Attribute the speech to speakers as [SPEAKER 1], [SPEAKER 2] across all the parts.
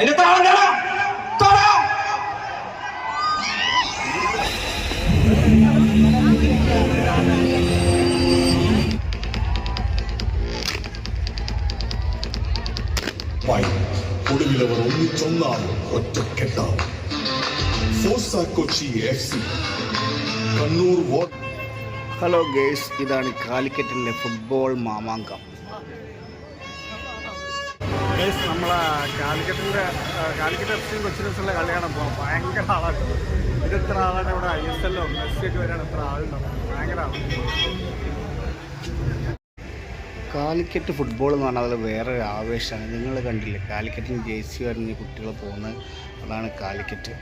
[SPEAKER 1] എന്റെ താള താള
[SPEAKER 2] ഫൈൻ ഒടുവിലവർ ഒന്നിച്ചൊന്നാണ് ഒറ്റക്കെട്ടാണ് Forza Kochi F C Kannur വാട്ടർ
[SPEAKER 3] ഹലോ ഗേഴ്സ് ഇതാണ് കാലിക്കറ്റിന്റെ ഫുട്ബോൾ മാമാങ്കം.
[SPEAKER 4] ഗേഴ്സ് നമ്മളെ കാലിക്കറ്റിന്റെ കാലിക്കറ്റ് എഫ് സി കൊച്ചിനുള്ള കളി കാണാൻ പോകാം ഭയങ്കര ആളാണ്. ഇത് എത്ര ആളാണ് ഇവിടെ? ഐ എസ് എല്ലോ മെസ്സി ഒക്കെ വരെയാണ് എത്ര ആളുണ്ടാവും ഭയങ്കര ആളാണ്.
[SPEAKER 3] കാലിക്കറ്റ് ഫുട്ബോൾ എന്ന് പറഞ്ഞാൽ അതിൽ വേറൊരു ആവേശമാണ്. നിങ്ങൾ കണ്ടില്ലേ കാലിക്കറ്റിന് ജേഴ്സി വരുന്ന കുട്ടികൾ പോകുന്നത്? അതാണ് കാലിക്കറ്റ്.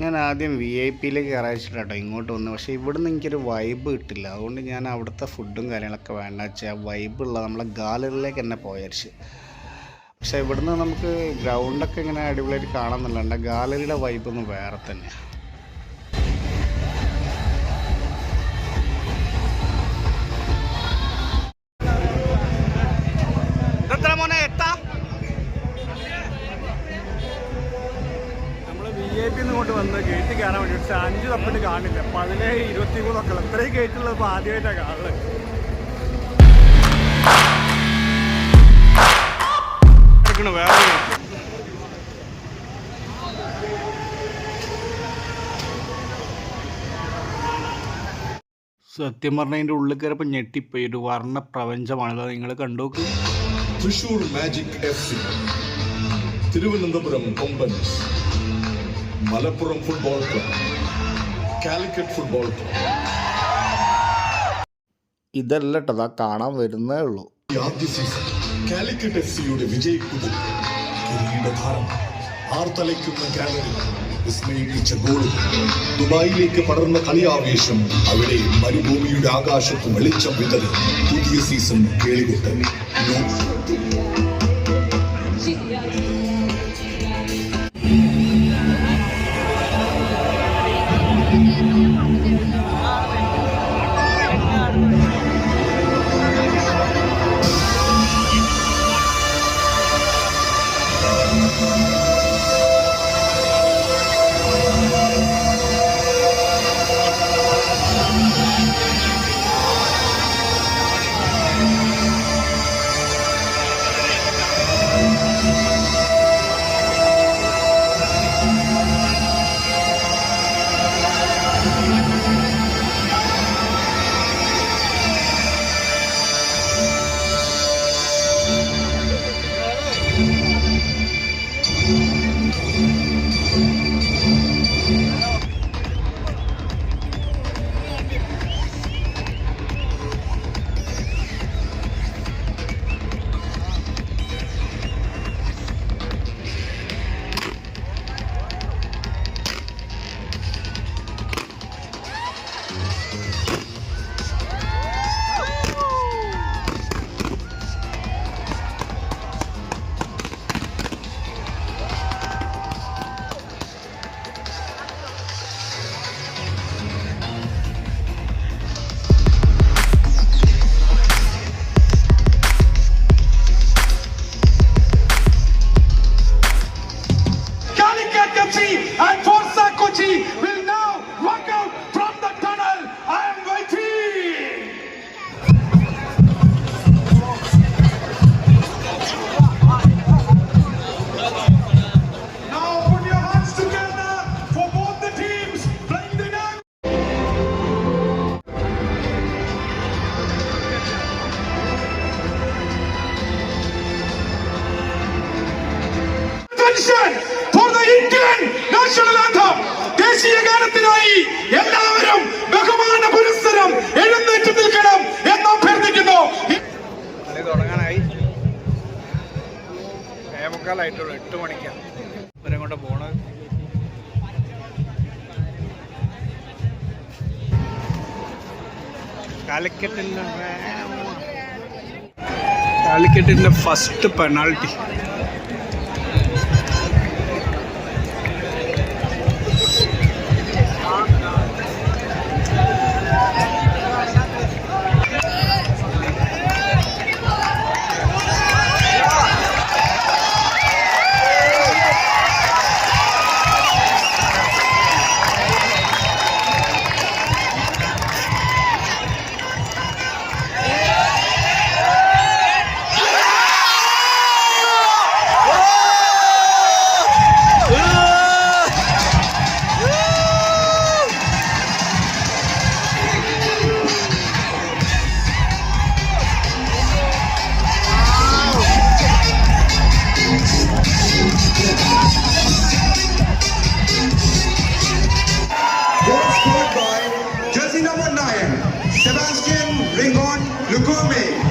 [SPEAKER 3] ഞാൻ ആദ്യം വി ഐ പിയിലേക്ക് കയറാച്ചിട്ടാട്ടോ ഇങ്ങോട്ട് വന്നു. പക്ഷേ ഇവിടുന്ന് എനിക്കൊരു വൈബ് കിട്ടില്ല. അതുകൊണ്ട് ഞാൻ അവിടുത്തെ ഫുഡും കാര്യങ്ങളൊക്കെ വേണ്ട വെച്ചാൽ വൈബുള്ള നമ്മളെ ഗാലറിയിലേക്ക് തന്നെ പോയരിച്ച് പക്ഷേ ഇവിടുന്ന് നമുക്ക് ഗ്രൗണ്ടൊക്കെ ഇങ്ങനെ അടിപൊളിയായിട്ട് കാണാമെന്നുള്ളതുണ്ട് ഗാലറിയുടെ വൈബൊന്നും വേറെ തന്നെയാണ്
[SPEAKER 4] നമ്മൾ നിന്ന് കൊണ്ട് വന്ന് ഗേറ്റ് കയറാൻ വേണ്ടി പക്ഷേ അഞ്ച് തപ്പിട്ട് കാണില്ല. പതിനേഴ് ഇരുപത്തി മൂന്നൊക്കെ ഉള്ളത് ഇത്രയും ഗേറ്റുള്ളത് ഇപ്പോൾ ആദ്യമായിട്ടാണ് കാണുന്നത് വേറെ.
[SPEAKER 3] സത്യം പറഞ്ഞാൽ അതിന്റെ ഉള്ളിൽ കയറിയപ്പോൾ ഞെട്ടിപ്പോയി. ഒരു വർണ പ്രപഞ്ചമാണിത് നിങ്ങൾ കണ്ടോക്ക്
[SPEAKER 2] Thrissur magic F C Thiruvananthapuram Kombans Malappuram football club Calicut football club
[SPEAKER 3] ഇതല്ല കേട്ടോ കാണാൻ വരുന്നേ ഉള്ളൂ.
[SPEAKER 2] ഈ ആദ്യ സീസൺ കാലിക്കറ്റ് എഫ് സിയുടെ കിരീടധാരം ആർത്തലയ്ക്കുന്ന ഗാലറി വിസ്മയിപ്പിച്ച ഗോളുകൾ ദുബായിലേക്ക് പടർന്ന കളിയാവേശം അവിടെ മരുഭൂമിയുടെ ആകാശത്ത് വെളിച്ചം വിതറി പുതിയ സീസൺ കേളികൊട്ട്
[SPEAKER 1] Forza will now walk out from the tunnel. I am waiting. Now put your hands together for both the teams playing the game. Attention the Indian national anthem. ദേശീയ ഗാനത്തിനായി എല്ലാവരും ബഹുമാന പുരസ്സരം എഴുന്നേറ്റ് നിൽക്കണം എന്ന് അഭ്യർത്ഥിക്കുന്നു.
[SPEAKER 4] തുടങ്ങാനായി. ഏമുക്കാലായിട്ടുള്ളൂ എട്ട് മണിക്കാണ് കൊണ്ട് പോണത് കാലിക്കറ്റിന്റെ കാലിക്കറ്റിന്റെ ഫസ്റ്റ് പെനാൾട്ടി
[SPEAKER 3] युगों में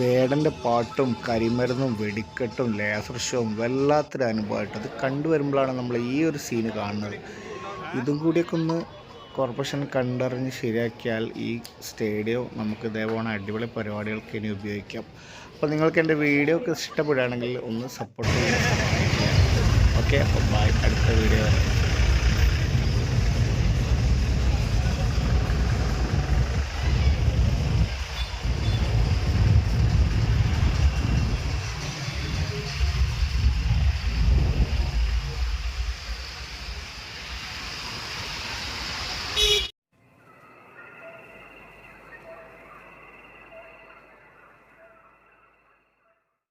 [SPEAKER 3] വേടന്റെ പാട്ടും കരിമരുന്നും വെടിക്കെട്ടും ലേസർ ഷോവും വല്ലാത്തൊരു അനുഭവമായിട്ട് അത് കണ്ടുവരുമ്പോഴാണ് നമ്മൾ ഈ ഒരു സീന് കാണുന്നത്. ഇതും കൂടിയൊക്കെ ഒന്ന് കോർപ്പറേഷൻ കണ്ടറിഞ്ഞ് ശരിയാക്കിയാൽ ഈ സ്റ്റേഡിയം നമുക്ക് ഇതേപോലെ അടിപൊളി പരിപാടികൾക്ക് ഇനി ഉപയോഗിക്കാം. അപ്പോൾ നിങ്ങൾക്ക് എന്റെ വീഡിയോ ഒക്കെ ഇഷ്ടപ്പെടുകയാണെങ്കിൽ ഒന്ന് സപ്പോർട്ട് ചെയ്യാൻ ഓക്കെ അപ്പോൾ ബൈ അടുത്ത വീഡിയോ വരെ.